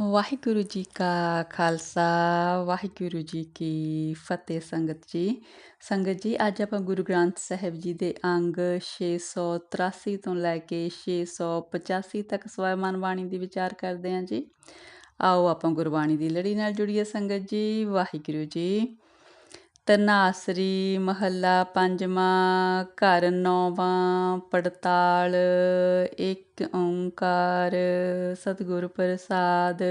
ਵਾਹਿਗੁਰੂ ਜੀ ਕਾ ਖਾਲਸਾ, ਵਾਹਿਗੁਰੂ ਜੀ ਕੀ ਫਤਿਹ ਸੰਗਤ ਜੀ। ਸੰਗਤ ਜੀ, ਅੱਜ ਆਪਾਂ ਗੁਰੂ ਗ੍ਰੰਥ ਸਾਹਿਬ ਜੀ ਦੇ ਅੰਗ 683 ਤੋਂ ਲੈ ਕੇ 685 ਤੱਕ ਸਵੈਮਾਨ ਬਾਣੀ ਦੀ ਵਿਚਾਰ ਕਰਦੇ ਹਾਂ ਜੀ। ਆਓ ਆਪਾਂ ਗੁਰਬਾਣੀ ਦੀ ਲੜੀ ਨਾਲ ਜੁੜੀਏ ਸੰਗਤ ਜੀ, ਵਾਹਿਗੁਰੂ ਜੀ। ਤਨਾਸਰੀ, ਮਹੱਲਾ ਪੰਜਵਾਂ, ਘਰ ਨੌਵਾਂ, ਪੜਤਾਲ, ਇੱਕ ਓੰਕਾਰ, ਸਤਿਗੁਰ ਪ੍ਰਸਾਦ।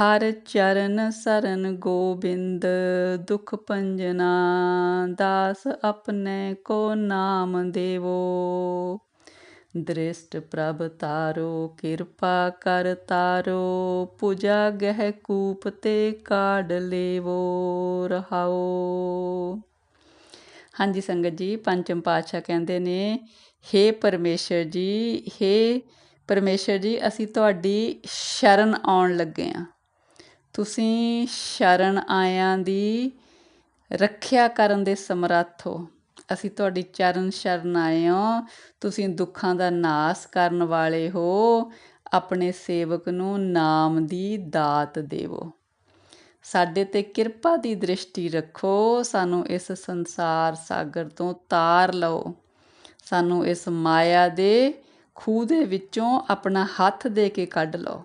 ਹਰ ਚਰਨ ਸਰਨ ਗੋਬਿੰਦ, ਦੁਖ ਪੰਜਨਾ ਦਾਸ ਆਪਣੇ ਕੋ ਨਾਮ ਦੇਵੋ। ਦ੍ਰਿਸ਼ਟ ਪ੍ਰਭ ਤਾਰੋ, ਕਿਰਪਾ ਕਰ ਤਾਰੋ, ਪੂਜਾ ਗਹਿ ਕੂਪ ਤੇ ਕਾੜ ਲੇਵੋ, ਰਹਾਓ। ਹਾਂਜੀ ਸੰਗਤ ਜੀ, ਪੰਚਮ ਪਾਤਸ਼ਾਹ ਕਹਿੰਦੇ ਨੇ हे ਪਰਮੇਸ਼ਰ ਜੀ हे ਪਰਮੇਸ਼ਰ ਜੀ, ਅਸੀਂ ਤੁਹਾਡੀ ਸ਼ਰਨ ਆਉਣ ਲੱਗੇ ਆ ਤੁਸੀਂ ਸ਼ਰਨ ਆਇਆਂ ਦੀ ਰੱਖਿਆ ਕਰਨ ਦੇ ਸਮਰੱਥ ਹੋ। ਅਸੀਂ ਤੁਹਾਡੀ ਚਰਨ ਸ਼ਰਨ ਆਏ ਹਾਂ। ਤੁਸੀਂ ਦੁੱਖਾਂ ਦਾ ਨਾਸ ਕਰਨ ਵਾਲੇ ਹੋ। ਆਪਣੇ ਸੇਵਕ ਨੂੰ ਨਾਮ ਦੀ ਦਾਤ ਦੇਵੋ। ਸਾਡੇ ਤੇ ਕਿਰਪਾ ਦੀ ਦ੍ਰਿਸ਼ਟੀ ਰੱਖੋ। ਸਾਨੂੰ ਇਸ ਸੰਸਾਰ ਸਾਗਰ ਤੋਂ ਤਾਰ ਲਓ। ਸਾਨੂੰ ਇਸ ਮਾਇਆ ਦੇ ਖੂਹ ਦੇ ਵਿੱਚੋਂ ਆਪਣਾ ਹੱਥ ਦੇ ਕੇ ਕੱਢ ਲਓ।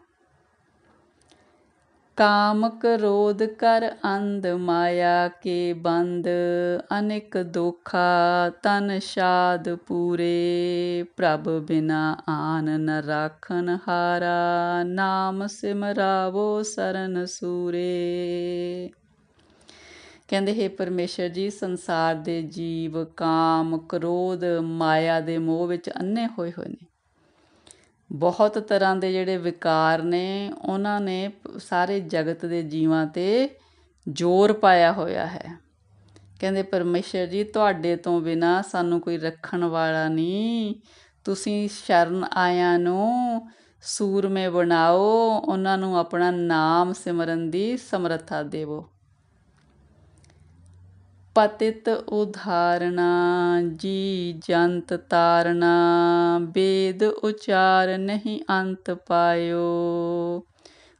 ਕਾਮ ਕ੍ਰੋਧ ਕਰ ਅੰਧ ਮਾਇਆ ਕੇ ਬੰਦ, ਅਨੇਕ ਦੁਖਾ ਤਨ ਸ਼ਾਦ ਪੂਰੇ। ਪ੍ਰਭ ਬਿਨਾ ਆਨ ਨ ਰਾਖਨ ਹਾਰਾ, ਨਾਮ ਸਿਮਰਾਵੋ ਸਰਨ ਸੂਰੇ। ਕਹਿੰਦੇ, ਹੈ ਪਰਮੇਸ਼ਰ ਜੀ, ਸੰਸਾਰ ਦੇ ਜੀਵ ਕਾਮ ਕ੍ਰੋਧ ਮਾਇਆ ਦੇ ਮੋਹ ਵਿੱਚ ਅੰਨੇ ਹੋਏ ਹੋਏ ਨੇ। ਬਹੁਤ ਤਰ੍ਹਾਂ ਦੇ ਜਿਹੜੇ ਵਿਕਾਰ ਨੇ, ਉਹਨਾਂ ਨੇ ਸਾਰੇ ਜਗਤ ਦੇ ਜੀਵਾਂ ਤੇ ਜ਼ੋਰ ਪਾਇਆ ਹੋਇਆ ਹੈ। ਕਹਿੰਦੇ, ਪਰਮੇਸ਼ਰ ਜੀ, ਤੁਹਾਡੇ ਤੋਂ ਬਿਨਾ ਸਾਨੂੰ ਕੋਈ ਰੱਖਣ ਵਾਲਾ ਨਹੀਂ। ਤੁਸੀਂ ਸ਼ਰਨ ਆਇਆਂ ਨੂੰ ਸੂਰਮੇ ਬਣਾਓ, ਉਹਨਾਂ ਨੂੰ ਆਪਣਾ ਨਾਮ ਸਿਮਰਨ ਦੀ ਸਮਰੱਥਾ ਦੇਵੋ। ਪਤਿਤ ਉਧਾਰਨਾ, ਜੀ ਜੰਤ ਤਾਰਨਾ, ਬੇਦ ਉਚਾਰ ਨਹੀਂ ਅੰਤ ਪਾਇਓ।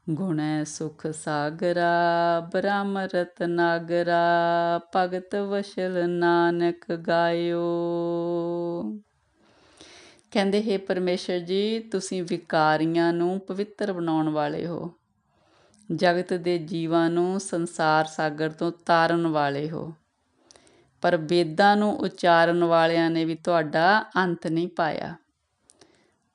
ਗੁਣੈ ਸੁਖ ਸਾਗਰਾ, ਬ੍ਰਹਮ ਰਤਨਾਗਰਾ ਭਗਤ ਵਸ਼ਲ ਨਾਨਕ ਗਾਇਓ। ਕਹਿੰਦੇ, ਹੈ ਪਰਮੇਸ਼ਰ ਜੀ, ਤੁਸੀਂ ਵਿਕਾਰੀਆਂ ਨੂੰ ਪਵਿੱਤਰ ਬਣਾਉਣ ਵਾਲੇ ਹੋ। ਜਗਤ ਦੇ ਜੀਵਾਂ ਨੂੰ ਸੰਸਾਰ ਸਾਗਰ ਤੋਂ ਤਾਰਨ ਵਾਲੇ ਹੋ। ਪਰ ਵੇਦਾਂ ਨੂੰ ਉਚਾਰਨ ਵਾਲਿਆਂ ਨੇ ਵੀ ਤੁਹਾਡਾ ਅੰਤ ਨਹੀਂ ਪਾਇਆ।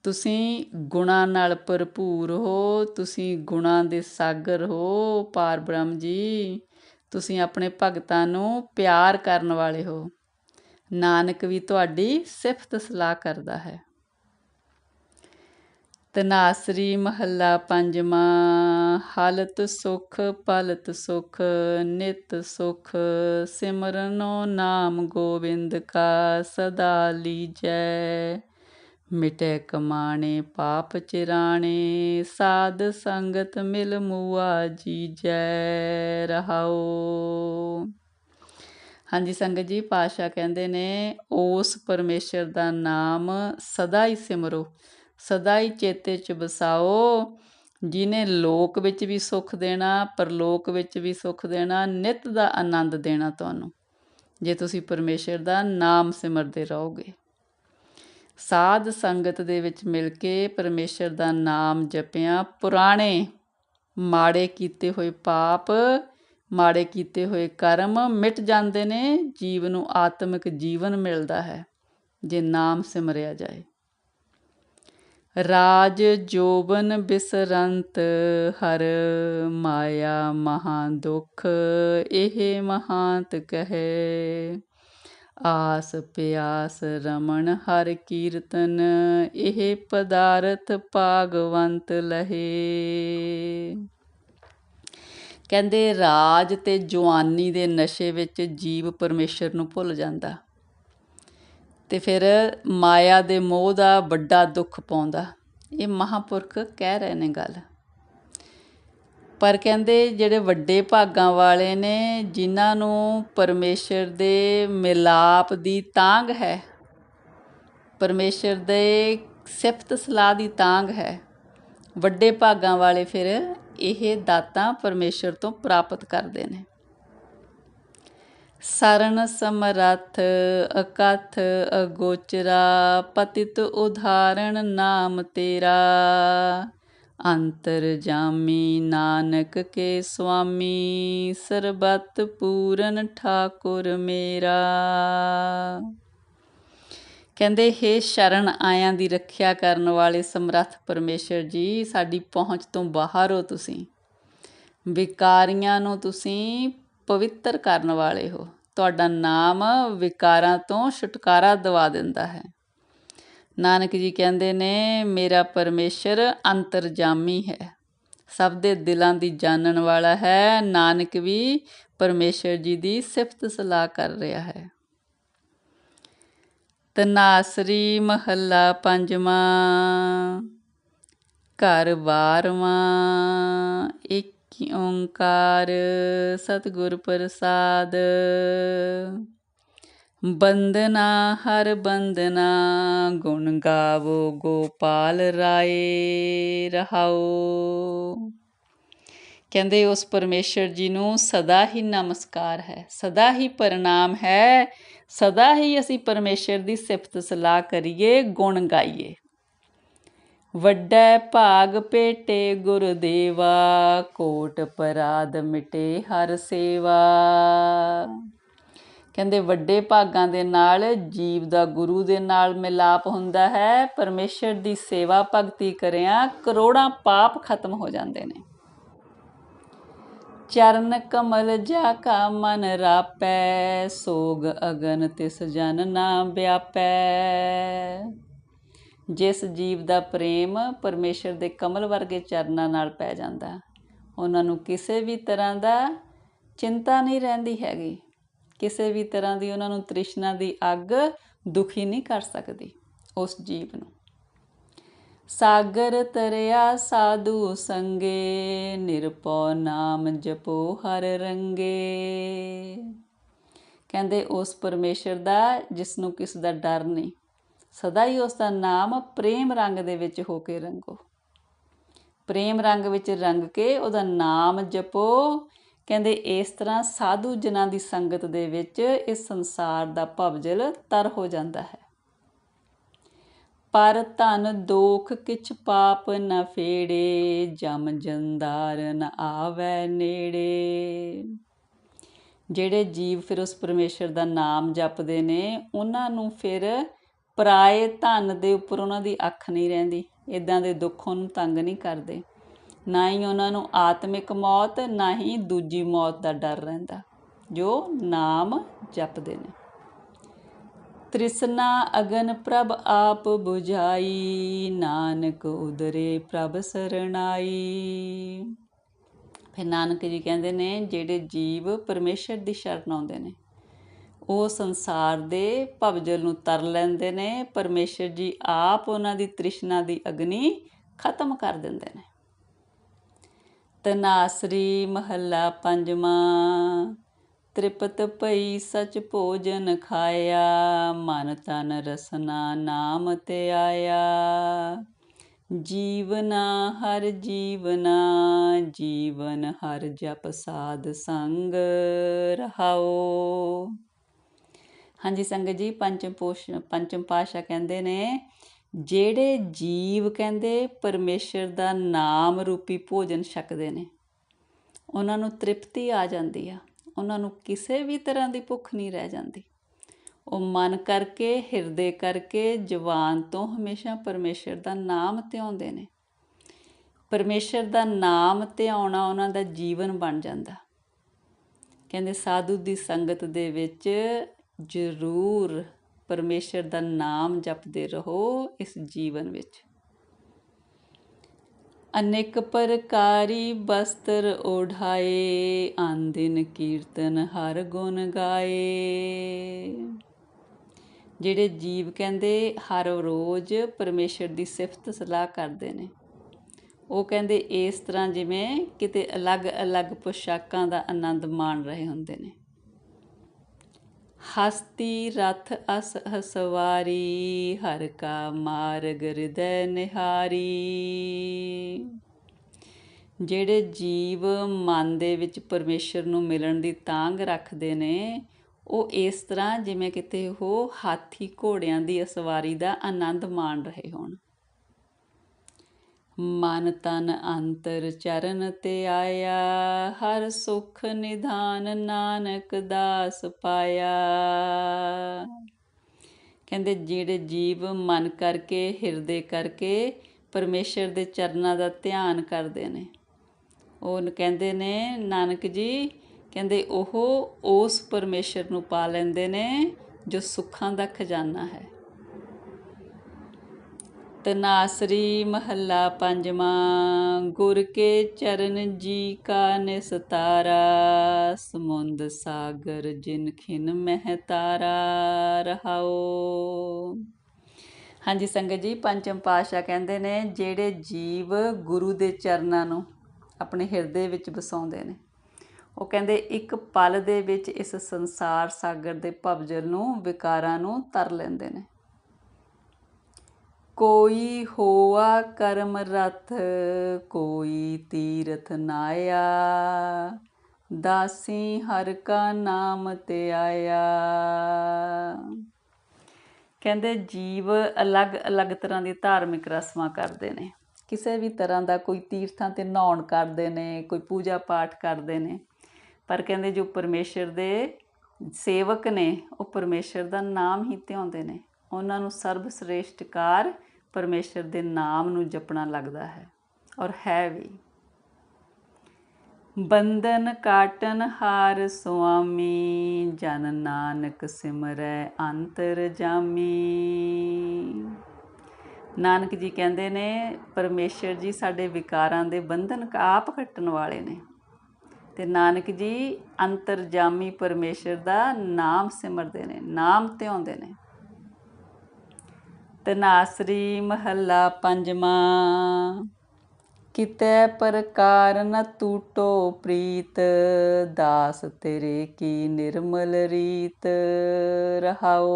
ਤੁਸੀਂ ਗੁਣਾ ਨਾਲ ਭਰਪੂਰ ਹੋ, ਤੁਸੀਂ ਗੁਣਾ ਦੇ ਸਾਗਰ ਹੋ, ਪਾਰ ਬ੍ਰਹਮ ਜੀ। ਤੁਸੀਂ ਆਪਣੇ ਭਗਤਾਂ ਨੂੰ ਪਿਆਰ ਕਰਨ ਵਾਲੇ ਹੋ। ਨਾਨਕ ਵੀ ਤੁਹਾਡੀ ਸਿਫਤ ਸਲਾਹ ਕਰਦਾ ਹੈ। ਤਨਾਸਰੀ ਮਹੱਲਾ ਪੰਜਵਾਂ, ਹਾਲਤ ਸੁਖ, ਪਲਤ ਸੁਖ, ਨਿਤ ਸੁਖ, ਸਿਮਰਨੋ ਨਾਮ ਗੋਬਿੰਦ ਕਾ ਸਦਾ ਲੀਜੈ। ਮਿਟੇ ਕਮਾਣੇ ਪਾਪ ਚਿਰਾਣੇ, ਸਾਧ ਸੰਗਤ ਮਿਲ ਮੂਆ ਜੀਜੈ, ਰਹਾਓ। ਹਾਂਜੀ ਸੰਗਤ ਜੀ ਪਾਸ਼ਾ ਕਹਿੰਦੇ ਨੇ, ਉਸ ਪਰਮੇਸ਼ਰ ਦਾ ਨਾਮ ਸਦਾ ਹੀ ਸਿਮਰੋ। ਸਦਾ ਹੀ ਚੇਤੇ 'ਚ ਵਸਾਓ। ਜਿਨੇ ਲੋਕ ਵਿੱਚ ਵੀ ਸੁੱਖ ਦੇਣਾ, ਪਰਲੋਕ ਵਿੱਚ ਵੀ ਸੁੱਖ ਦੇਣਾ, ਨਿਤ ਦਾ ਆਨੰਦ ਦੇਣਾ ਤੁਹਾਨੂੰ। ਜੇ ਤੁਸੀਂ ਪਰਮੇਸ਼ਰ ਦਾ ਨਾਮ ਸਿਮਰਦੇ ਰਹੋਗੇ। ਸਾਧ ਸੰਗਤ ਦੇ ਵਿੱਚ ਮਿਲ ਕੇ ਪਰਮੇਸ਼ਰ ਦਾ ਨਾਮ ਜਪਿਆ। ਪੁਰਾਣੇ ਮਾੜੇ ਕੀਤੇ ਹੋਏ ਪਾਪ, ਮਾੜੇ ਕੀਤੇ ਹੋਏ ਕਰਮ ਮਿਟ ਜਾਂਦੇ ਨੇ। ਜੀਵ ਨੂੰ ਆਤਮਿਕ ਜੀਵਨ ਮਿਲਦਾ ਹੈ, ਜੇ ਨਾਮ ਸਿਮਰਿਆ ਜਾਏ। ਰਾਜ ਜੋਬਨ ਬਿਸਰੰਤ ਹਰ ਮਾਇਆ ਮਹਾ ਦੁਖ, ਇਹ ਮਹਾਂਤ ਕਹੇ। ਆਸ ਪਿਆਸ ਰਮਣ ਹਰ ਕੀਰਤਨ, ਇਹ ਪਦਾਰਥ ਭਾਗਵੰਤ ਲਹੇ। ਕਹਿੰਦੇ ਰਾਜ ਤੇ ਜਵਾਨੀ ਦੇ ਨਸ਼ੇ ਵਿੱਚ ਜੀਵ ਪਰਮੇਸ਼ਰ ਨੂੰ ਭੁੱਲ ਜਾਂਦਾ। ਤੇ ਫਿਰ ਮਾਇਆ ਦੇ ਮੋਹ ਦਾ ਵੱਡਾ ਦੁੱਖ ਪਾਉਂਦਾ। ਇਹ ਮਹਾਪੁਰਖ ਕਹਿ ਰਹੇ ਨੇ ਗੱਲ। ਪਰ ਕਹਿੰਦੇ ਜਿਹੜੇ ਵੱਡੇ ਭਾਗਾਂ ਵਾਲੇ ਨੇ, ਜਿਨ੍ਹਾਂ ਨੂੰ ਪਰਮੇਸ਼ਰ ਦੇ ਮਿਲਾਪ ਦੀ ਤਾਂਗ ਹੈ, ਪਰਮੇਸ਼ਰ ਦੇ ਸਿਫਤ ਸਲਾਹ ਦੀ ਤਾਂਗ ਹੈ, ਵੱਡੇ ਭਾਗਾਂ ਵਾਲੇ ਫਿਰ ਇਹ ਦਾਤਾਂ ਪਰਮੇਸ਼ਰ ਤੋਂ ਪ੍ਰਾਪਤ ਕਰਦੇ ਨੇ। ਸਰਨ ਸਮਰੱਥ, ਅਕਥ ਅਗੋਚਰਾ, ਪਤਿਤ ਉਧਾਰਣ ਨਾਮ ਤੇਰਾ। ਅੰਤਰ ਜਾਮੀ ਨਾਨਕ ਕੇ ਸੁਆਮੀ, ਸਰਬਤ ਪੂਰਨ ਠਾਕੁਰ ਮੇਰਾ। ਕਹਿੰਦੇ, ਹੇ ਸ਼ਰਨ, ਆਇਆਂ ਦੀ ਰੱਖਿਆ ਕਰਨ ਵਾਲੇ ਸਮਰੱਥ ਪਰਮੇਸ਼ਰ ਜੀ, ਸਾਡੀ ਪਹੁੰਚ ਤੋਂ ਬਾਹਰ ਹੋ ਤੁਸੀਂ। ਵਿਕਾਰੀਆਂ ਨੂੰ ਤੁਸੀਂ ਪਵਿੱਤਰ ਕਰਨ ਵਾਲੇ ਹੋ। ਤੁਹਾਡਾ ਨਾਮ ਵਿਕਾਰਾਂ ਤੋਂ ਛੁਟਕਾਰਾ ਦਿਵਾ ਦਿੰਦਾ ਹੈ। ਨਾਨਕ ਜੀ ਕਹਿੰਦੇ ਨੇ, ਮੇਰਾ ਪਰਮੇਸ਼ਰ ਅੰਤਰਜਾਮੀ ਹੈ। ਸਭ ਦੇ ਦਿਲਾਂ ਦੀ ਜਾਣਨ ਵਾਲਾ ਹੈ। ਨਾਨਕ ਵੀ ਪਰਮੇਸ਼ਰ ਜੀ ਦੀ ਸਿਫਤ ਸਲਾਹ ਕਰ ਰਿਹਾ ਹੈ। ਤਨਾਸਰੀ ਮਹੱਲਾ ਪੰਜਵਾਂ, ਘਰ ਬਾਰਵਾਂ, ਇੱਕ ਓੰਕਾਰ ਸਤਿਗੁਰ ਪ੍ਰਸਾਦ। ਬੰਦਨਾ ਹਰ ਬੰਦਨਾ, ਗੁਣ ਗਾਵੋ ਗੋਪਾਲ ਰਾਏ, ਰਹਾਓ। ਕਹਿੰਦੇ ਉਸ ਪਰਮੇਸ਼ਰ ਜੀ ਨੂੰ ਸਦਾ ਹੀ ਨਮਸਕਾਰ ਹੈ, ਸਦਾ ਹੀ ਪ੍ਰਣਾਮ ਹੈ, ਸਦਾ ਹੀ ਅਸੀਂ ਪਰਮੇਸ਼ਰ ਦੀ ਸਿਫਤ ਸਲਾਹ ਕਰੀਏ, ਗੁਣ ਗਾਈਏ। ਵੱਡਾ ਭਾਗ ਭੇਟੇ ਗੁਰਦੇਵਾ ਕੋਟ ਪਰਾਦ ਮਿਟੇ ਹਰ ਸੇਵਾ। ਕਹਿੰਦੇ ਵੱਡੇ ਭਾਗਾਂ ਦੇ ਨਾਲ ਜੀਵ ਦਾ ਗੁਰੂ ਦੇ ਨਾਲ ਮਿਲਾਪ ਹੁੰਦਾ ਹੈ। ਪਰਮੇਸ਼ਰ ਦੀ ਸੇਵਾ ਭਗਤੀ ਕਰਿਆ ਕਰੋੜਾਂ ਪਾਪ ਖਤਮ ਹੋ ਜਾਂਦੇ ਨੇ। ਚਰਨ ਕਮਲ ਜਾ ਕਾ ਮਨ ਰਾਪੈ, ਸੋਗ ਅਗਨ ਤਿਸ ਜਨ ਨਾ ਵਿਆਪੈ। ਜਿਸ ਜੀਵ ਦਾ ਪ੍ਰੇਮ ਪਰਮੇਸ਼ਰ ਦੇ ਕਮਲ ਵਰਗੇ ਚਰਨਾਂ ਨਾਲ ਪੈ ਜਾਂਦਾ। ਉਹਨਾਂ ਨੂੰ ਕਿਸੇ ਵੀ ਤਰ੍ਹਾਂ ਦਾ ਚਿੰਤਾ ਨਹੀਂ ਰਹਿੰਦੀ ਹੈਗੀ। ਕਿਸੇ ਵੀ ਤਰ੍ਹਾਂ ਦੀ ਉਹਨਾਂ ਨੂੰ ਤ੍ਰਿਸ਼ਨਾ ਦੀ ਅੱਗ ਦੁਖੀ ਨਹੀਂ ਕਰ ਸਕਦੀ ਉਸ ਜੀਵ ਨੂੰ। ਸਾਗਰ ਤਰਿਆ ਸਾਧੂ ਸੰਗੇ ਨਿਰਪਉ ਨਾਮ ਜਪੋ ਹਰ ਰੰਗੇ। ਕਹਿੰਦੇ ਉਸ ਪਰਮੇਸ਼ਰ ਦਾ ਜਿਸ ਨੂੰ ਕਿਸ ਦਾ ਡਰ ਨਹੀਂ। ਸਦਾ ਹੀ ਉਸ ਦਾ ਨਾਮ ਪ੍ਰੇਮ ਰੰਗ ਦੇ ਵਿੱਚ ਹੋ ਕੇ ਰੰਗੋ। ਪ੍ਰੇਮ ਰੰਗ ਵਿੱਚ ਰੰਗ ਕੇ ਉਹਦਾ ਨਾਮ ਜਪੋ। ਕਹਿੰਦੇ ਇਸ ਤਰ੍ਹਾਂ ਸਾਧੂ ਜਨਾਂ ਦੀ ਸੰਗਤ ਦੇ ਵਿੱਚ ਇਸ ਸੰਸਾਰ ਦਾ ਭਵਜਲ ਤਰ ਹੋ ਜਾਂਦਾ ਹੈ। ਪਰ ਧਨ ਦੋਖ ਕਿਛ ਪਾਪ ਨ ਫੇੜੇ, ਜਮ ਜੰਦਾਰ ਨ ਆਵੇ ਨੇੜੇ। ਜਿਹੜੇ ਜੀਵ ਫਿਰ ਉਸ ਪਰਮੇਸ਼ਰ ਦਾ ਨਾਮ ਜਪਦੇ ਨੇ, ਉਹਨਾਂ ਨੂੰ ਫਿਰ ਪਰਾਏ ਧਨ ਦੇ ਉੱਪਰ ਉਹਨਾਂ ਦੀ ਅੱਖ ਨਹੀਂ ਰਹਿੰਦੀ ਇਦਾਂ ਦੇ ਦੁੱਖ ਉਹਨੂੰ ਤੰਗ ਨਹੀਂ ਕਰਦੇ। ਨਾ ਹੀ ਉਹਨਾਂ ਨੂੰ ਆਤਮਿਕ ਮੌਤ, ਨਾ ਹੀ ਦੂਜੀ ਮੌਤ ਦਾ ਡਰ ਰਹਿੰਦਾ, ਜੋ ਨਾਮ ਜਪਦੇ ਨੇ। ਤ੍ਰਿਸ਼ਨਾ ਅਗਨ ਪ੍ਰਭ ਆਪ 부ਝਾਈ ਨਾਨਕ ਉਦਰੇ ਪ੍ਰਭ ਸਰਣਾਈ। ਫਿਰ ਨਾਨਕ ਜੀ ਕਹਿੰਦੇ ਨੇ, ਜਿਹੜੇ ਜੀਵ ਪਰਮੇਸ਼ਰ ਦੀ ਸ਼ਰਨ ਆਉਂਦੇ ਨੇ ਉਹ ਸੰਸਾਰ ਦੇ ਭਵਜਲ ਨੂੰ ਤਰ ਲੈਂਦੇ ਨੇ, ਪਰਮੇਸ਼ਰ ਜੀ ਆਪ ਉਹਨਾਂ ਦੀ ਤ੍ਰਿਸ਼ਨਾ ਦੀ ਅਗਨੀ ਖਤਮ ਕਰ ਦਿੰਦੇ ਨੇ। ਤਨਾਸਰੀ ਮਹੱਲਾ ਪੰਜਵਾਂ, ਤ੍ਰਿਪਤ ਪਈ ਸਚ ਭੋਜਨ ਖਾਇਆ, ਮਨ ਤਨ ਰਸਨਾ ਨਾਮ ਤੇ ਆਇਆ। ਜੀਵਨਾ ਹਰ ਜੀਵਨਾ, ਜੀਵਨ ਹਰ ਜਪ ਸਾਧ ਸੰਗ ਰਹਾਓ। ਹਾਂਜੀ ਸੰਗਤ ਜੀ, ਪੰਚਮ ਪੋਸ਼, ਪੰਚਮ ਪਾਸ਼ਾ ਕਹਿੰਦੇ ਨੇ, ਜਿਹੜੇ ਜੀਵ ਕਹਿੰਦੇ ਪਰਮੇਸ਼ਰ ਦਾ ਨਾਮ ਰੂਪੀ ਭੋਜਨ ਛਕਦੇ ਨੇ, ਉਹਨਾਂ ਨੂੰ ਤ੍ਰਿਪਤੀ ਆ ਜਾਂਦੀ ਆ, ਉਹਨਾਂ ਨੂੰ ਕਿਸੇ ਵੀ ਤਰ੍ਹਾਂ ਦੀ ਭੁੱਖ ਨਹੀਂ ਰਹਿ ਜਾਂਦੀ। ਉਹ ਮਨ ਕਰਕੇ, ਹਿਰਦੇ ਕਰਕੇ, ਜਵਾਨ ਤੋਂ ਹਮੇਸ਼ਾ ਪਰਮੇਸ਼ਰ ਦਾ ਨਾਮ ਧਿਆਉਂਦੇ ਨੇ। ਪਰਮੇਸ਼ਰ ਦਾ ਨਾਮ ਧਿਆਉਣਾ ਉਹਨਾਂ ਦਾ ਜੀਵਨ ਬਣ ਜਾਂਦਾ। ਕਹਿੰਦੇ ਸਾਧੂ ਦੀ ਸੰਗਤ ਦੇ ਵਿੱਚ ਜ਼ਰੂਰ ਪਰਮੇਸ਼ਰ ਦਾ ਨਾਮ ਜਪਦੇ ਰਹੋ ਇਸ ਜੀਵਨ ਵਿੱਚ। ਅਨੇਕ ਪ੍ਰਕਾਰੀ ਬਸਤਰ ਓਢਾਏ ਆਂਦਿਨ ਕੀਰਤਨ ਹਰ ਗੁਣ ਗਾਏ। ਜਿਹੜੇ ਜੀਵ ਕਹਿੰਦੇ ਹਰ ਰੋਜ਼ ਪਰਮੇਸ਼ਰ ਦੀ ਸਿਫਤ ਸਲਾਹ ਕਰਦੇ ਨੇ, ਉਹ ਕਹਿੰਦੇ ਇਸ ਤਰ੍ਹਾਂ ਜਿਵੇਂ ਕਿਤੇ ਅਲੱਗ-ਅਲੱਗ ਪੋਸ਼ਾਕਾਂ ਦਾ ਆਨੰਦ ਮਾਣ ਰਹੇ ਹੁੰਦੇ ਨੇ। ਹਸਤੀ ਰਥ ਅਸ ਹਸਵਾਰੀ, ਹਰ ਕਾ ਮਾਰਗ ਹਿਰਦੈ ਨਿਹਾਰੀ। ਜਿਹੜੇ ਜੀਵ ਮਨ ਦੇ ਵਿੱਚ ਪਰਮੇਸ਼ਰ ਨੂੰ ਮਿਲਣ ਦੀ ਤਾਂਗ ਰੱਖਦੇ ਨੇ, ਉਹ ਇਸ ਤਰ੍ਹਾਂ ਜਿਵੇਂ ਕਿਤੇ ਉਹ ਹਾਥੀ ਘੋੜਿਆਂ ਦੀ ਅਸਵਾਰੀ ਦਾ ਆਨੰਦ ਮਾਣ ਰਹੇ ਹੋਣ। ਮਨ ਤਨ ਅੰਤਰ ਚਰਨ ਤੇ ਆਇਆ, ਹਰ ਸੁਖ ਨਿਧਾਨ ਨਾਨਕ ਦਾਸ ਪਾਇਆ। ਕਹਿੰਦੇ, ਜਿਹੜੇ ਜੀਵ ਮਨ ਕਰਕੇ, ਹਿਰਦੇ ਕਰਕੇ ਪਰਮੇਸ਼ਰ ਦੇ ਚਰਨਾਂ ਦਾ ਧਿਆਨ ਕਰਦੇ ਨੇ, ਉਹ ਕਹਿੰਦੇ ਨੇ, ਨਾਨਕ ਜੀ, ਕਹਿੰਦੇ, ਉਹ ਉਸ ਪਰਮੇਸ਼ਰ ਨੂੰ ਪਾ ਲੈਂਦੇ ਨੇ ਜੋ ਸੁੱਖਾਂ ਦਾ ਖਜ਼ਾਨਾ ਹੈ। ਤਨਾਸਰੀ ਮਹੱਲਾ ਪੰਜਵਾਂ, ਗੁਰ ਕੇ ਚਰਨ ਜੀ ਕਾ ਨਿਸਤਾਰਾ, ਸਮੁੰਦ ਸਾਗਰ ਜਿਨ ਖਿਨ ਮਹਿ ਤਾਰਾ ਰਹਾਓ। ਹਾਂਜੀ ਸੰਗਤ ਜੀ, ਪੰਚਮ ਪਾਤਸ਼ਾਹ ਕਹਿੰਦੇ ਨੇ, ਜਿਹੜੇ ਜੀਵ ਗੁਰੂ ਦੇ ਚਰਨਾਂ ਨੂੰ ਆਪਣੇ ਹਿਰਦੇ ਵਿੱਚ ਵਸਾਉਂਦੇ ਨੇ, ਉਹ ਕਹਿੰਦੇ ਇੱਕ ਪਲ ਦੇ ਵਿੱਚ ਇਸ ਸੰਸਾਰ ਸਾਗਰ ਦੇ ਭਵਜਲ ਨੂੰ, ਵਿਕਾਰਾਂ ਨੂੰ ਤਰ ਲੈਂਦੇ ਨੇ। ਕੋਈ ਹੋਆ ਕਰਮ ਰਥ, ਕੋਈ ਤੀਰਥ ਨਾਇਆ ਦਾਸੀ ਹਰ ਕਾ ਨਾਮ ਤੇ ਆਇਆ। ਕਹਿੰਦੇ ਜੀਵ ਅਲੱਗ-ਅਲੱਗ ਤਰ੍ਹਾਂ ਦੀ ਧਾਰਮਿਕ ਰਸਮਾਂ ਕਰਦੇ ਨੇ। ਕਿਸੇ ਵੀ ਤਰ੍ਹਾਂ ਦਾ ਕੋਈ ਤੀਰਥਾਂ ਤੇ ਨਹਾਉਣ ਕਰਦੇ ਨੇ, ਕੋਈ ਪੂਜਾ ਪਾਠ ਕਰਦੇ ਨੇ। ਪਰ ਕਹਿੰਦੇ ਜੋ ਪਰਮੇਸ਼ਰ ਦੇ ਸੇਵਕ ਨੇ, ਉਹ ਪਰਮੇਸ਼ਰ ਦਾ ਨਾਮ ਹੀ ਧਿਆਉਂਦੇ ਨੇ। ਉਹਨਾਂ ਨੂੰ ਸਰਬ ਸ੍ਰੇਸ਼ਟਕਾਰ ਪਰਮੇਸ਼ਰ ਦੇ ਨਾਮ ਨੂੰ ਜਪਣਾ ਲੱਗਦਾ ਹੈ ਔਰ ਹੈ ਵੀ। ਬੰਦਨ ਕਾਟਨ ਹਾਰ ਸੁਆਮੀ, ਜਨ ਨਾਨਕ ਸਿਮਰੈ ਅੰਤਰ ਜਾਮੀ। ਨਾਨਕ ਜੀ ਕਹਿੰਦੇ ਨੇ, ਪਰਮੇਸ਼ਰ ਜੀ ਸਾਡੇ ਵਿਕਾਰਾਂ ਦੇ ਬੰਧਨ ਆਪ ਕੱਟਣ ਵਾਲੇ ਨੇ। ਤੇ ਨਾਨਕ ਜੀ ਅੰਤਰਜਾਮੀ ਪਰਮੇਸ਼ਰ ਦਾ ਨਾਮ ਸਿਮਰਦੇ ਨੇ, ਨਾਮ ਧਿਆਉਂਦੇ ਨੇ। ਤਨਾਸਰੀ ਮਹੱਲਾ ਪੰਜਵਾਂ। ਕਿਤੇ ਪ੍ਰਕਾਰ ਨ ਟੂਟੋ ਪ੍ਰੀਤ, ਦਾਸ ਤੇਰੇ ਕੀ ਨਿਰਮਲ ਰੀਤ ਰਹਾਓ।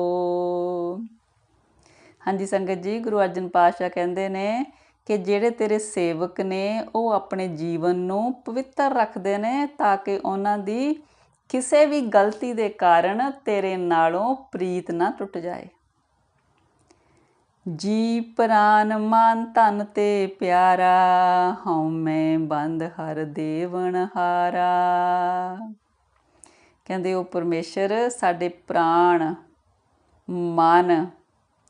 ਹਾਂਜੀ ਸੰਗਤ ਜੀ, ਗੁਰੂ ਅਰਜਨ ਪਾਤਸ਼ਾਹ ਕਹਿੰਦੇ ਨੇ ਕਿ ਜਿਹੜੇ ਤੇਰੇ ਸੇਵਕ ਨੇ, ਉਹ ਆਪਣੇ ਜੀਵਨ ਨੂੰ ਪਵਿੱਤਰ ਰੱਖਦੇ ਨੇ ਤਾਂ ਕਿ ਉਹਨਾਂ ਦੀ ਕਿਸੇ ਵੀ ਗਲਤੀ ਦੇ ਕਾਰਨ ਤੇਰੇ ਨਾਲੋਂ ਪ੍ਰੀਤ ਨਾ ਟੁੱਟ ਜਾਏ। ਜੀ ਪ੍ਰਾਨ ਮਨ ਤਨ ਤੇ ਪਿਆਰਾ, ਹਉ ਮੈਂ ਬੰਦ ਹਰ ਦੇਵਨ ਹਾਰਾ। ਕਹਿੰਦੇ ਉਹ ਪਰਮੇਸ਼ਰ ਸਾਡੇ ਪ੍ਰਾਣ, ਮਨ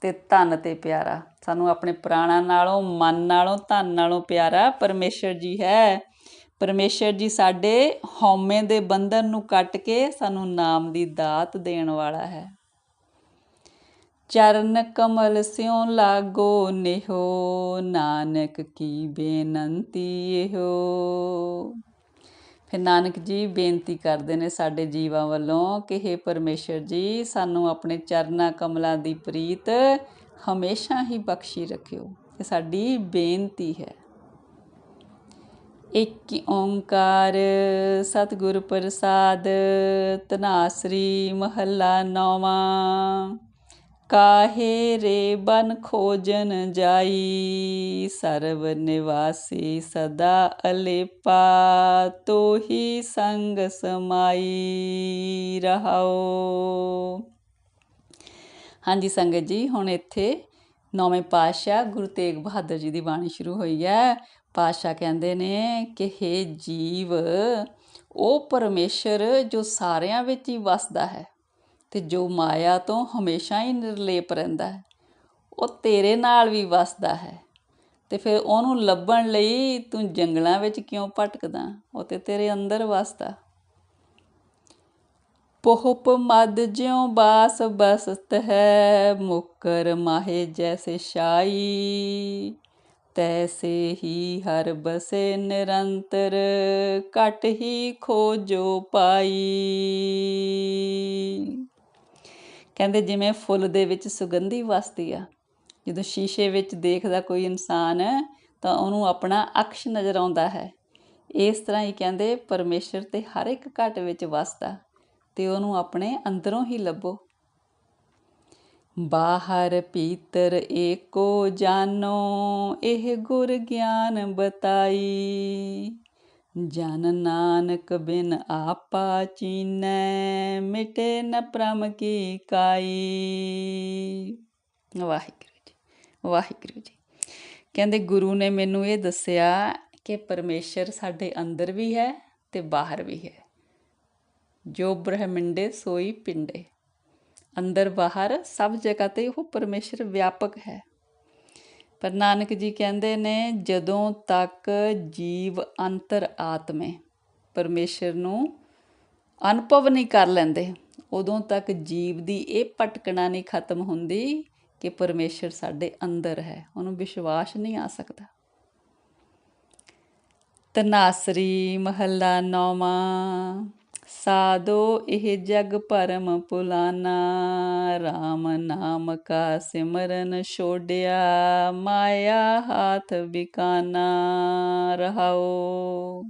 ਤੇ ਧਨ ਤੇ ਪਿਆਰਾ। ਸਾਨੂੰ ਆਪਣੇ ਪ੍ਰਾਣਾਂ ਨਾਲੋਂ, ਮਨ ਨਾਲੋਂ, ਧਨ ਨਾਲੋਂ ਪਿਆਰਾ ਪਰਮੇਸ਼ਰ ਜੀ ਹੈ। ਪਰਮੇਸ਼ਰ ਜੀ ਸਾਡੇ ਹਉਮੈ ਦੇ ਬੰਧਨ ਨੂੰ ਕੱਟ ਕੇ ਸਾਨੂੰ ਨਾਮ ਦੀ ਦਾਤ ਦੇਣ ਵਾਲਾ ਹੈ। ਚਰਨ ਕਮਲ ਸਿਉ ਲਾਗੋ ਨਿਹੋ, ਨਾਨਕ ਕੀ ਬੇਨੰਤੀ ਇਹੋ। ਫਿਰ ਨਾਨਕ ਜੀ ਬੇਨਤੀ ਕਰਦੇ ਨੇ ਸਾਡੇ ਜੀਵਾਂ ਵੱਲੋਂ ਕਿ हे ਪਰਮੇਸ਼ਰ ਜੀ, ਸਾਨੂੰ ਆਪਣੇ ਚਰਨਾ ਕਮਲਾਂ ਦੀ ਪ੍ਰੀਤ ਹਮੇਸ਼ਾ ਹੀ ਬਖਸ਼ੀ ਰੱਖਿਓ। ਇਹ ਸਾਡੀ ਬੇਨਤੀ ਹੈ। ਇੱਕ ਓੰਕਾਰ ਸਤਿਗੁਰ ਪ੍ਰਸਾਦ ਤਨਾਸਰੀ ਮਹੱਲਾ ਨੌਵਾਂ। ਕਾਹੇ ਰੇ ਬਨ ਖੋਜਨ ਜਾਈ? ਸਰਬ ਨਿਵਾਸੀ ਸਦਾ ਅਲੇਪਾ, ਤੋਹੀ ਸੰਗ ਸਮਾਈ ਰਹਾਓ ਹਾਂਜੀ ਸੰਗਤ ਜੀ, ਹੁਣ ਇੱਥੇ ਨੌਵੇਂ ਪਾਤਸ਼ਾਹ ਗੁਰੂ ਤੇਗ ਬਹਾਦਰ ਜੀ ਦੀ ਬਾਣੀ ਸ਼ੁਰੂ ਹੋਈ ਹੈ। ਪਾਤਸ਼ਾਹ ਕਹਿੰਦੇ ਨੇ ਕਿ हे ਜੀਵ, ਉਹ ਪਰਮੇਸ਼ਰ ਜੋ ਸਾਰਿਆਂ ਵਿੱਚ ਹੀ ਵਸਦਾ ਹੈ। ਤੇ ਜੋ ਮਾਇਆ ਤੋਂ ਹਮੇਸ਼ਾ ਹੀ ਨਿਰਲੇਪ ਰਹਿੰਦਾ ਹੈ, ਉਹ ਤੇਰੇ ਨਾਲ ਵੀ ਵਸਦਾ ਹੈ। ਤੇ ਫਿਰ ਉਹਨੂੰ ਲੱਭਣ ਲਈ ਤੂੰ ਜੰਗਲਾਂ ਵਿੱਚ ਕਿਉਂ ਭਟਕਦਾ? ਉਹ ਤੇ ਤੇਰੇ ਅੰਦਰ ਵਸਦਾ। ਪੋਹਪ ਮਦ ਜਿਉ ਬਾਸ ਬਸਤ ਹੈ, ਮੁਕਰ ਮਾਹੇ ਜੈਸੇ ਸ਼ਾਈ ਤੈਸੇ ਹੀ ਹਰ ਬਸੇ ਨਿਰੰਤਰ ਕਟ ਹੀ ਖੋਜੋ ਪਾਈ। ਕਹਿੰਦੇ ਜਿਵੇਂ ਫੁੱਲ ਦੇ ਵਿੱਚ ਸੁਗੰਧੀ ਵਸਦੀ ਆ। ਜਦੋਂ ਸ਼ੀਸ਼ੇ ਵਿੱਚ ਦੇਖਦਾ ਕੋਈ ਇਨਸਾਨ, ਤਾਂ ਉਹਨੂੰ ਆਪਣਾ ਅਕਸ਼ ਨਜ਼ਰ ਆਉਂਦਾ ਹੈ। ਇਸ ਤਰ੍ਹਾਂ ਹੀ ਕਹਿੰਦੇ ਪਰਮੇਸ਼ਰ ਤੇ ਹਰ ਇੱਕ ਘਟ ਵਿੱਚ ਵਸਦਾ, ਤੇ ਉਹਨੂੰ ਆਪਣੇ ਅੰਦਰੋਂ ਹੀ ਲੱਭੋ। ਬਾਹਰ ਪੀਤਰ ਏਕੋ ਜਾਨੋ, ਇਹ ਗੁਰ ਗਿਆਨ ਬਤਾਈ। ਜਨ ਨਾਨਕ ਬਿਨ ਆਪਾ ਚੀਨੈ, ਮਿਟੇ ਨ ਪ੍ਰਮ ਕੀ ਕਾਈ। ਵਾਹਿਗੁਰੂ ਜੀ ਵਾਹਿਗੁਰੂ ਜੀ। ਕਹਿੰਦੇ ਗੁਰੂ ਨੇ ਮੈਨੂੰ ਇਹ ਦੱਸਿਆ ਕਿ ਪਰਮੇਸ਼ਰ ਸਾਡੇ ਅੰਦਰ ਵੀ ਹੈ ਤੇ ਬਾਹਰ ਵੀ ਹੈ। ਜੋ ਬ੍ਰਹਮੰਡੇ, ਸੋਈ ਪਿੰਡੇ। ਅੰਦਰ ਬਾਹਰ ਸਭ ਜਗ੍ਹਾ ਤੇ ਉਹ ਪਰਮੇਸ਼ਰ ਵਿਆਪਕ ਹੈ। ਪਰ ਨਾਨਕ ਜੀ ਕਹਿੰਦੇ ਨੇ, ਜਦੋਂ ਤੱਕ ਜੀਵ ਅੰਤਰ ਆਤਮੇ ਪਰਮੇਸ਼ਰ ਨੂੰ ਅਨੁਭਵ ਨਹੀਂ ਕਰ ਲੈਂਦੇ, ਉਦੋਂ ਤੱਕ ਜੀਵ ਦੀ ਇਹ ਭਟਕਣਾ ਨਹੀਂ ਖਤਮ ਹੁੰਦੀ ਕਿ ਪਰਮੇਸ਼ਰ ਸਾਡੇ ਅੰਦਰ ਹੈ, ਉਹਨੂੰ ਵਿਸ਼ਵਾਸ ਨਹੀਂ ਆ ਸਕਦਾ। ਤਨਾਸਰੀ ਮਹੱਲਾ ਨੌਵਾਂ। ਸਾਦੋ ਇਹ ਜਗ ਭਰਮ ਪੁਲਾਨਾ RAM ਨਾਮ ਕਾ ਸਿਮਰਨ ਛੋੜਿਆ ਮਾਇਆ ਹਾਥ ਬਿਕਾਨਾ ਰਹਾਓ।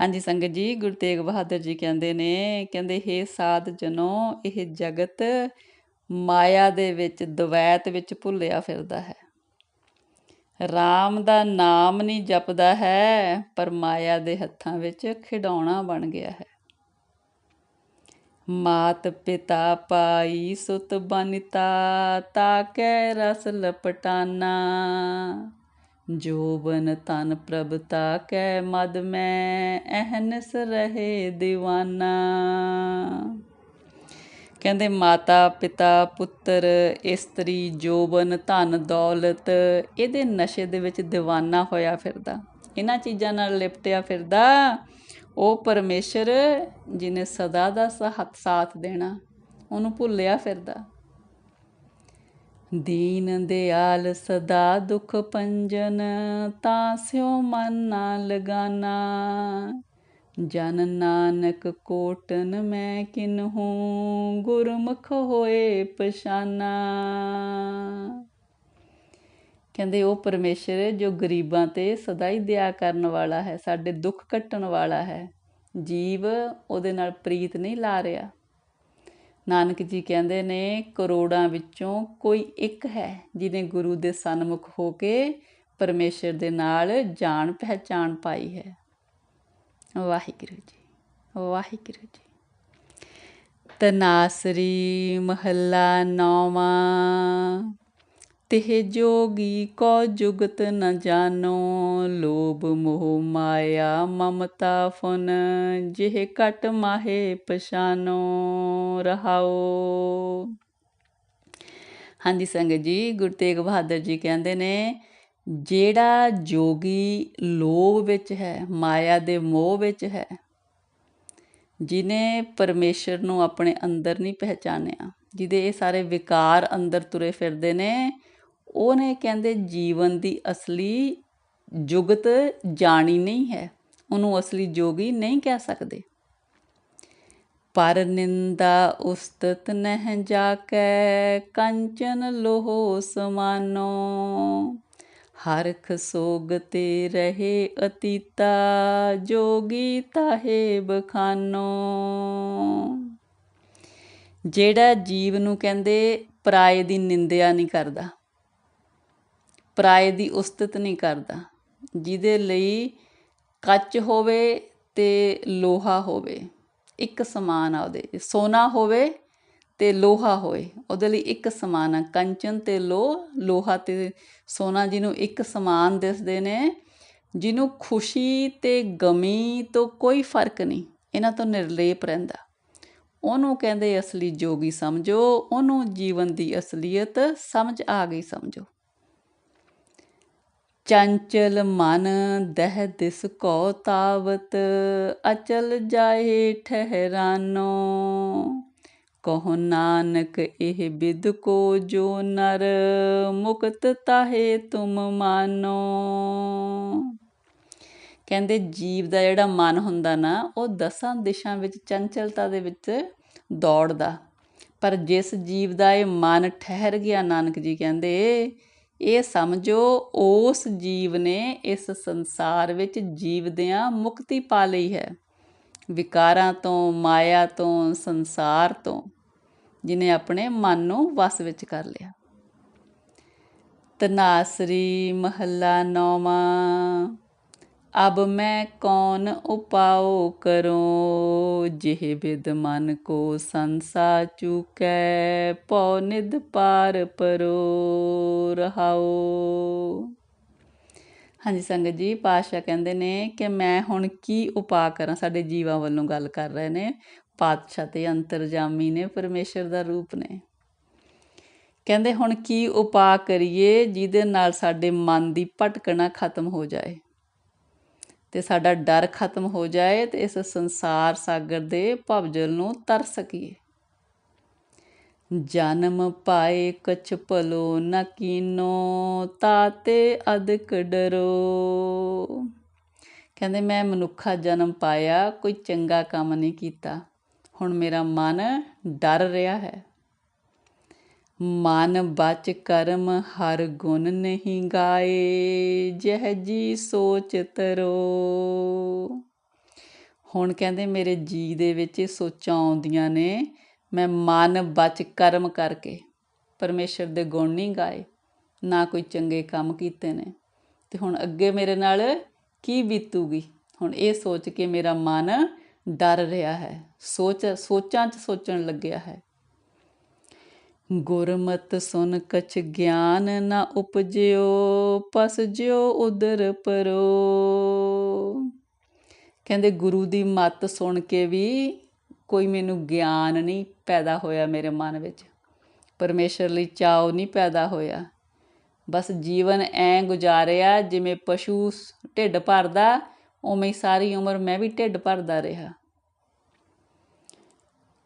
ਹਾਂਜੀ ਸੰਗਤ ਜੀ, ਗੁਰੂ ਤੇਗ ਬਹਾਦਰ ਜੀ ਕਹਿੰਦੇ ਨੇ, ਕਹਿੰਦੇ हे ਸਾਧ ਜਨੋ, ਇਹ ਜਗਤ ਮਾਇਆ ਦੇ ਵਿੱਚ, ਦਵੈਤ ਵਿੱਚ ਭੁੱਲਿਆ ਫਿਰਦਾ ਹੈ। ਰਾਮ ਦਾ ਨਾਮ ਨਹੀਂ ਜਪਦਾ ਹੈ, ਪਰ ਮਾਇਆ ਦੇ ਹੱਥਾਂ ਵਿੱਚ ਖਿਡੌਣਾ ਬਣ ਗਿਆ ਹੈ। ਮਾਤ ਪਿਤਾ ਪਾਈ ਸੁਤ ਬਨਿਤਾ, ਤਾਕੈ ਰਸ ਲਪਟਾਨਾ। ਜੋਬਨ ਤਨ ਪ੍ਰਭਤਾ ਕੈ ਮਦ ਮੈਂ, ਅਹਨਸ ਰਹੇ دیਵਾਨਾ ਕਹਿੰਦੇ ਮਾਤਾ, ਪਿਤਾ, ਪੁੱਤਰ, ਇਸਤਰੀ, ਜੋਬਨ, ਧਨ, ਦੌਲਤ, ਇਹਦੇ ਨਸ਼ੇ ਦੇ ਵਿੱਚ دیਵਾਨਾ ਹੋਇਆ ਫਿਰਦਾ। ਇਹਨਾਂ ਚੀਜ਼ਾਂ ਨਾਲ ਲਿਪਟਿਆ ਫਿਰਦਾ। ਉਹ ਪਰਮੇਸ਼ਰ ਜਿਨੇ ਸਦਾ ਦਾ ਹੱਥ ਸਾਥ ਦੇਣਾ, ਉਹਨੂੰ ਭੁੱਲਿਆ ਫਿਰਦਾ। ਦੀਨ ਦਿਆਲ ਸਦਾ ਦੁਖ ਪੰਜਨ ਤਾਂ ਸਿਓ ਮਨ ਨਾ ਲਗਾਨਾ। ਜਨ ਨਾਨਕ ਕੋਟਨ ਮੈਂ ਕਿਨਹੂ ਗੁਰਮੁਖ ਹੋਏ ਪਛਾਨਾ। ਕਹਿੰਦੇ ਉਹ ਪਰਮੇਸ਼ਰ ਜੋ ਗਰੀਬਾਂ ਤੇ ਸਦਾ ਹੀ ਦਇਆ ਕਰਨ ਵਾਲਾ ਹੈ, ਸਾਡੇ ਦੁੱਖ ਕੱਟਣ ਵਾਲਾ ਹੈ। ਜੀਵ ਉਹਦੇ ਨਾਲ ਪ੍ਰੀਤ ਨਹੀਂ ਲਾ ਰਿਹਾ। ਨਾਨਕ ਜੀ ਕਹਿੰਦੇ ਨੇ, ਕਰੋੜਾਂ ਵਿੱਚੋਂ ਕੋਈ ਇੱਕ ਹੈ ਜਿਹਨੇ ਗੁਰੂ ਦੇ ਸਨਮੁਖ ਹੋ ਕੇ ਪਰਮੇਸ਼ਰ ਦੇ ਨਾਲ ਜਾਣ ਪਹਿਚਾਣ ਪਾਈ ਹੈ। ਵਾਹਿਗੁਰੂ ਜੀ ਵਾਹਿਗੁਰੂ ਜੀ। ਤਨਾਸਰੀ ਮਹੱਲਾ ਨੌਵਾਂ। ਤਿਹ ਜੋਗੀ ਕੋ ਜੁਗਤ ਨ ਜਾਣੋ ਲੋਭ ਮੋਹ ਮਾਇਆ ਮਮਤਾ ਫੁਨ, ਜਿਹ ਕਟ ਮਾਹੇ ਪਛਾਨੋ ਰਹਾਓ। ਹਾਂਜੀ ਸੰਗਤ ਜੀ, ਗੁਰੂ ਤੇਗ ਬਹਾਦਰ ਜੀ ਕਹਿੰਦੇ ਨੇ ਜਿਹੜਾ ਜੋਗੀ ਲੋਭ ਵਿੱਚ ਹੈ, ਮਾਇਆ ਦੇ ਮੋਹ ਵਿੱਚ ਹੈ ਜਿਨੇ ਪਰਮੇਸ਼ਰ ਨੂੰ ਆਪਣੇ ਅੰਦਰ ਨਹੀਂ ਪਹਿਚਾਨਿਆ, ਜਿਹਦੇ ਇਹ ਸਾਰੇ ਵਿਕਾਰ ਅੰਦਰ ਤੁਰੇ ਫਿਰਦੇ ਨੇ, ਉਹਨੇ ਕਹਿੰਦੇ ਜੀਵਨ ਦੀ ਅਸਲੀ ਜੁਗਤ ਜਾਣੀ ਨਹੀਂ ਹੈ, ਉਹਨੂੰ ਅਸਲੀ ਜੋਗੀ ਨਹੀਂ ਕਹਿ ਸਕਦੇ। ਪਰ ਨਿੰਦਾ ਉਸਤਤ ਨਹਿ ਜਾ ਕੇ ਕੰਚਨ ਲੋਹ ਸਮਾਨੋ। ਹਰਖ ਸੋਗ ਤੇ ਰਹੇ ਅਤੀਤਾ ਜੋਗੀ ਤਾਹੇ ਬਖਾਨੋ। ਜਿਹੜਾ ਜੀਵ ਨੂੰ ਕਹਿੰਦੇ ਪਰਾਏ ਦੀ ਨਿੰਦਿਆ ਨਹੀਂ ਕਰਦਾ, ਪਰਾਏ ਦੀ ਉਸਤਤ ਨਹੀਂ ਕਰਦਾ, ਜਿਹਦੇ ਲਈ ਕੱਚ ਹੋਵੇ ਤੇ ਲੋਹਾ ਹੋਵੇ, ਇੱਕ ਸਮਾਨ ਆ ਉਹਦੇ, ਸੋਨਾ ਹੋਵੇ ਤੇ ਲੋਹਾ ਹੋਏ। ਉਹਦੇ ਲਈ ਇੱਕ ਸਮਾਨ ਆ। ਕੰਚਨ ਤੇ ਲੋ, ਲੋਹਾ ਤੇ ਸੋਨਾ ਜਿਹਨੂੰ ਇੱਕ ਸਮਾਨ ਦਿਸਦੇ ਨੇ, ਜਿਹਨੂੰ ਖੁਸ਼ੀ ਤੇ ਗਮੀ ਤੋਂ ਕੋਈ ਫ਼ਰਕ ਨਹੀਂ। ਇਹਨਾਂ ਤੋਂ ਨਿਰਲੇਪ ਰਹਿੰਦਾ। ਉਹਨੂੰ ਕਹਿੰਦੇ ਅਸਲੀ ਜੋਗੀ ਸਮਝੋ। ਉਹਨੂੰ ਜੀਵਨ ਦੀ ਅਸਲੀਅਤ ਸਮਝ ਆ ਗਈ ਸਮਝੋ। ਚੰਚਲ ਮਨ ਦਹਿ ਦਿਸ ਕੋ ਤਾਵਤ, ਅਚਲ ਜਾਏ ਠਹਿਰਾਨੋ। ਕਹੋ ਨਾਨਕ, ਇਹ ਬਿਦ ਕੋ ਜੋ ਨਰ ਮੁਕਤ ਤਾਹੇ ਤੁਮ ਮਾਨੋ। ਕਹਿੰਦੇ ਜੀਵ ਦਾ ਜਿਹੜਾ ਮਨ ਹੁੰਦਾ ਨਾ, ਉਹ ਦਸਾਂ ਦਿਸ਼ਾਂ ਵਿੱਚ ਚੰਚਲਤਾ ਦੇ ਵਿੱਚ ਦੌੜਦਾ। ਪਰ ਜਿਸ ਜੀਵ ਦਾ ਇਹ ਮਨ ਠਹਿਰ ਗਿਆ, ਨਾਨਕ ਜੀ ਕਹਿੰਦੇ, ਇਹ ਸਮਝੋ, ਉਸ ਜੀਵ ਨੇ ਇਸ ਸੰਸਾਰ ਵਿੱਚ ਜੀਵਦਿਆਂ ਮੁਕਤੀ ਪਾ ਲਈ ਹੈ। ਵਿਕਾਰਾਂ ਤੋਂ, ਮਾਇਆ ਤੋਂ, ਸੰਸਾਰ ਤੋਂ, ਜਿਨੇ ਆਪਣੇ ਮਨ ਨੂੰ ਵਸ ਵਿੱਚ ਕਰ ਲਿਆ। ਤਨਾਸਰੀ ਮਹੱਲਾ ਨੌਵਾਂ, ਅਬ ਮੈਂ ਕੌਣ ਉਪਾਉ ਕਰੋ, ਜਿਹ ਬਿਦ ਮਨ ਕੋ ਸੰਸਾ ਚੁਕੈ, ਪਉ ਨਿਦ ਪਾਰ ਪਰੋ ਰਹਾਓ। ਹਾਂਜੀ ਸੰਗਤ ਜੀ, ਪਾਤਸ਼ਾਹ ਕਹਿੰਦੇ ਨੇ ਕਿ ਮੈਂ ਹੁਣ ਕੀ ਉਪਾਅ ਕਰਾਂ? ਸਾਡੇ ਜੀਵਾਂ ਵੱਲੋਂ ਗੱਲ ਕਰ ਰਹੇ ਨੇ। ਪਾਤਸ਼ਾਹ ਤੇ ਅੰਤਰਜਾਮੀ ਨੇ, ਪਰਮੇਸ਼ਰ ਦਾ ਰੂਪ ਨੇ। ਕਹਿੰਦੇ ਹੁਣ ਕੀ ਉਪਾਅ ਕਰੀਏ ਜਿਹਦੇ ਨਾਲ ਸਾਡੇ ਮਨ ਦੀ ਭਟਕਣਾ ਖਤਮ ਹੋ ਜਾਏ ਤੇ ਸਾਡਾ ਡਰ ਖਤਮ ਹੋ ਜਾਏ ਤੇ ਇਸ ਸੰਸਾਰ ਸਾਗਰ ਦੇ ਭਵਜਲ ਨੂੰ ਤਰ ਸਕੀਏ। ਜਨਮ ਪਾਏ ਕਛ ਭਲੋ ਨ ਕੀਨੋ, ਤਾਤੇ ਅਦਕ ਡਰੋ। ਕਹਿੰਦੇ, ਮੈਂ ਮਨੁੱਖਾ ਜਨਮ ਪਾਇਆ, ਕੋਈ ਚੰਗਾ ਕੰਮ ਨਹੀਂ ਕੀਤਾ। ਹੁਣ ਮੇਰਾ ਮਨ ਡਰ ਰਿਹਾ ਹੈ। ਮਨ ਬਚ ਕਰਮ ਹਰ ਗੁਣ ਨਹੀਂ ਗਾਏ, ਜਹ ਜੀ ਸੋਚ ਤਰੋ। ਹੁਣ ਕਹਿੰਦੇ, ਮੇਰੇ ਜੀ ਦੇ ਵਿੱਚ ਸੋਚਾਂ ਆਉਂਦੀਆਂ ਨੇ ਮੈਂ ਮਨ ਬਚ ਕਰਮ ਕਰਕੇ ਪਰਮੇਸ਼ਰ ਦੇ ਗੁਣ ਨਹੀਂ ਗਾਏ, ਨਾ ਕੋਈ ਚੰਗੇ ਕੰਮ ਕੀਤੇ ਨੇ। ਤੇ ਹੁਣ ਅੱਗੇ ਮੇਰੇ ਨਾਲ ਕੀ ਬੀਤੂਗੀ? ਹੁਣ ਇਹ ਸੋਚ ਕੇ ਮੇਰਾ ਮਨ ਡਰ ਰਿਹਾ ਹੈ। ਸੋਚ, ਸੋਚਾਂ 'ਚ ਸੋਚਣ ਲੱਗਿਆ ਹੈ। ਗੁਰਮਤ ਸੁਨ ਕਛ ਗਿਆਨ ਨਾ ਉਪਜਿਓ, ਪਸ ਜਿਓ ਉਦਰ ਪਰੋ। ਕਹਿੰਦੇ ਗੁਰੂ ਦੀ ਮਤ ਸੁਣ ਕੇ ਵੀ ਕੋਈ ਮੈਨੂੰ ਗਿਆਨ ਨਹੀਂ ਪੈਦਾ ਹੋਇਆ ਮੇਰੇ ਮਨ ਵਿੱਚ। ਪਰਮੇਸ਼ਰ ਲਈ ਚਾਉ ਨਹੀਂ ਪੈਦਾ ਹੋਇਆ। ਬਸ ਜੀਵਨ ਐ ਗੁਜ਼ਾਰਿਆ ਜਿਵੇਂ ਪਸ਼ੂ ਢਿੱਡ ਭਰਦਾ, ਉਵੇਂ ਸਾਰੀ ਉਮਰ ਮੈਂ ਵੀ ਢਿੱਡ ਭਰਦਾ ਰਿਹਾ।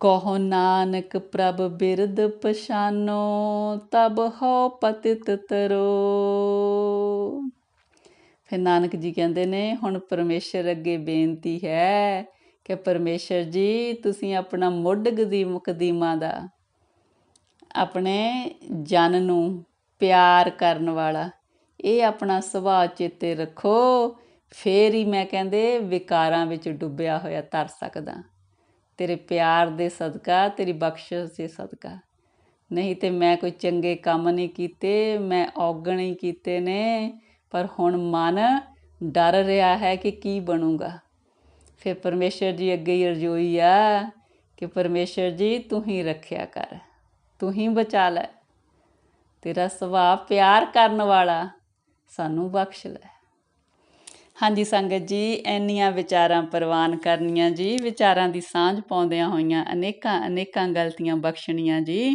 ਕਹੋ ਨਾਨਕ ਪ੍ਰਭ ਬਿਰਦ ਪਛਾਨੋ, ਤਬ ਹੋ ਪਤਿਤ ਤਰੋ। ਫਿਰ ਨਾਨਕ ਜੀ ਕਹਿੰਦੇ ਨੇ, ਹੁਣ ਪਰਮੇਸ਼ਰ ਅੱਗੇ ਬੇਨਤੀ ਹੈ ਕਿ ਪਰਮੇਸ਼ਰ ਜੀ, ਤੁਸੀਂ ਆਪਣਾ ਮੁੱਢ ਗਦੀਮ ਕਦੀਮਾਂ ਦਾ ਆਪਣੇ ਜਨ ਨੂੰ ਪਿਆਰ ਕਰਨ ਵਾਲਾ, ਇਹ ਆਪਣਾ ਸੁਭਾਅ ਚੇਤੇ ਰੱਖੋ, ਫੇਰ ਹੀ ਮੈਂ ਕਹਿੰਦੇ ਵਿਕਾਰਾਂ ਵਿੱਚ ਡੁੱਬਿਆ ਹੋਇਆ ਤਰ ਸਕਦਾ। ਤੇਰੇ ਪਿਆਰ ਦੇ ਸਦਕਾ, ਤੇਰੀ ਬਖਸ਼ਿਸ਼ ਦੇ ਸਦਕਾ। ਨਹੀਂ ਤੇ ਮੈਂ ਕੋਈ ਚੰਗੇ ਕੰਮ ਨਹੀਂ ਕੀਤੇ, ਮੈਂ ਔਗਣ ਹੀ ਕੀਤੇ ਨੇ, ਪਰ ਹੁਣ ਮਨ ਡਰ ਰਿਹਾ ਹੈ ਕਿ ਕੀ ਬਣੂਗਾ। ਫਿਰ ਪਰਮੇਸ਼ਰ ਜੀ ਅੱਗੇ ਹੀ ਰਜੋਈ ਆ, ਕਿ ਪਰਮੇਸ਼ਰ ਜੀ ਤੂੰ ਹੀ ਰੱਖਿਆ ਕਰ, ਤੂੰ ਹੀ ਬਚਾ ਲੈ। ਤੇਰਾ ਸੁਭਾਅ ਪਿਆਰ ਕਰਨ ਵਾਲਾ ਸਾਨੂੰ ਬਖਸ਼ ਲੈ। ਹਾਂਜੀ ਸੰਗਤ ਜੀ, ਇੰਨੀਆਂ ਵਿਚਾਰਾਂ ਪ੍ਰਵਾਨ ਕਰਨੀਆਂ ਜੀ, ਵਿਚਾਰਾਂ ਦੀ ਸਾਂਝ ਪਾਉਂਦਿਆਂ ਹੋਈਆਂ ਅਨੇਕਾਂ ਅਨੇਕਾਂ ਗਲਤੀਆਂ ਬਖਸ਼ਣੀਆਂ ਜੀ।